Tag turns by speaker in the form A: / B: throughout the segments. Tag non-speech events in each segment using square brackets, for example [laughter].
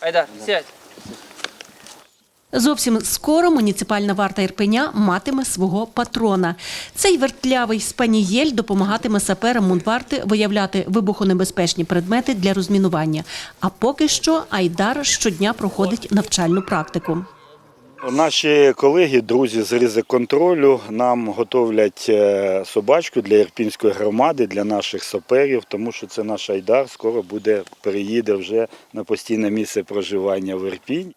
A: Айдар, сядь.
B: Зовсім скоро муніципальна варта Ірпеня матиме свого патрона. Цей вертлявий спанієль допомагатиме саперам мунварти виявляти вибухонебезпечні предмети для розмінування. А поки що Айдар щодня проходить навчальну практику.
C: Наші колеги, друзі з ризиконтролю нам готовлять е, собачку для ірпінської громади, для наших саперів, тому що це наш Айдар скоро буде переїде вже на постійне місце проживання в Ірпінь.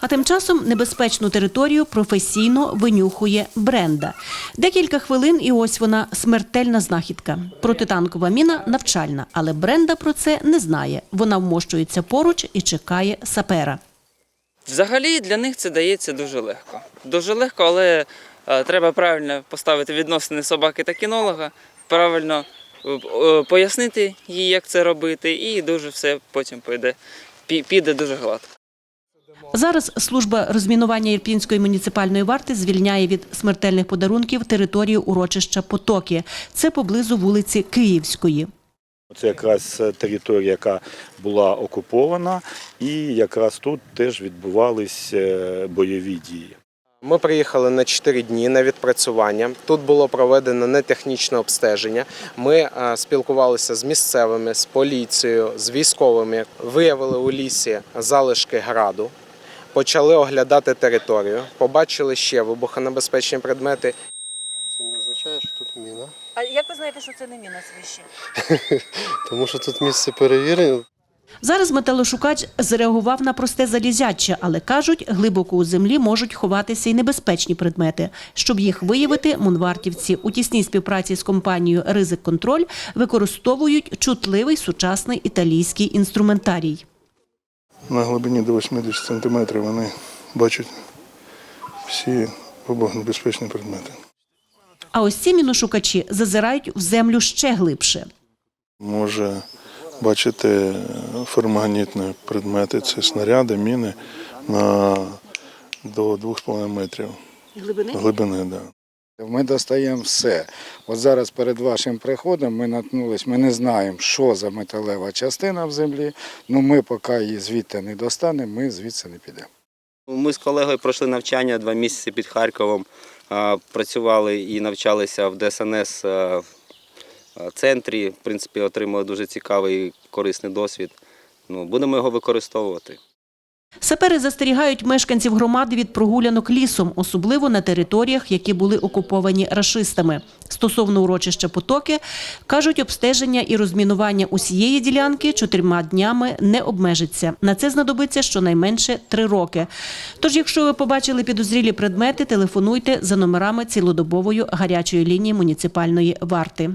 B: А тим часом небезпечну територію професійно винюхує бренда. Декілька хвилин, і ось вона смертельна знахідка. Протитанкова міна навчальна, але бренда про це не знає. Вона вмощується поруч і чекає сапера.
A: Взагалі для них це дається дуже легко. Дуже легко, але е, треба правильно поставити відносини собаки та кінолога, правильно е, е, пояснити їй, як це робити, і дуже все потім піде, піде дуже гладко.
B: Зараз служба розмінування Ірпінської муніципальної варти звільняє від смертельних подарунків територію урочища Потоки. Це поблизу вулиці Київської.
C: Це якраз територія, яка була окупована, і якраз тут теж відбувались е, бойові дії.
D: Ми приїхали на 4 дні на відпрацювання. Тут було проведено нетехнічне обстеження. Ми е, спілкувалися з місцевими, з поліцією, з військовими. Виявили у лісі залишки граду. Почали оглядати територію, побачили ще вибухонебезпечні предмети.
E: Це не означає, що тут міна,
B: А як ви знаєте, що це не міна свище? [laughs]
E: тому що тут місце перевірено.
B: Зараз металошукач зреагував на просте залізяче, але кажуть, глибоко у землі можуть ховатися й небезпечні предмети. Щоб їх виявити, мунвартівці у тісній співпраці з компанією Ризик Контроль використовують чутливий сучасний італійський інструментарій.
F: На глибині до 80 см вони бачать всі вибухонебезпечні предмети.
B: А ось ці міношукачі зазирають в землю ще глибше.
F: Може бачити ферромагнітні предмети, це снаряди, міни на до 2,5 метрів
B: Глибини?
F: глибини. Да.
G: Ми достаємо все. От зараз перед вашим приходом ми наткнулись, ми не знаємо, що за металева частина в землі. Ну ми поки її звідти не достанемо, ми звідси не підемо.
H: Ми з колегою пройшли навчання два місяці під Харковом, працювали і навчалися в ДСНС центрі. В принципі, отримали дуже цікавий корисний досвід. Ну, будемо його використовувати.
B: Сапери застерігають мешканців громади від прогулянок лісом, особливо на територіях, які були окуповані рашистами. Стосовно урочища Потоки, кажуть, обстеження і розмінування усієї ділянки чотирма днями не обмежиться. На це знадобиться щонайменше три роки. Тож, якщо ви побачили підозрілі предмети, телефонуйте за номерами цілодобової гарячої лінії муніципальної варти.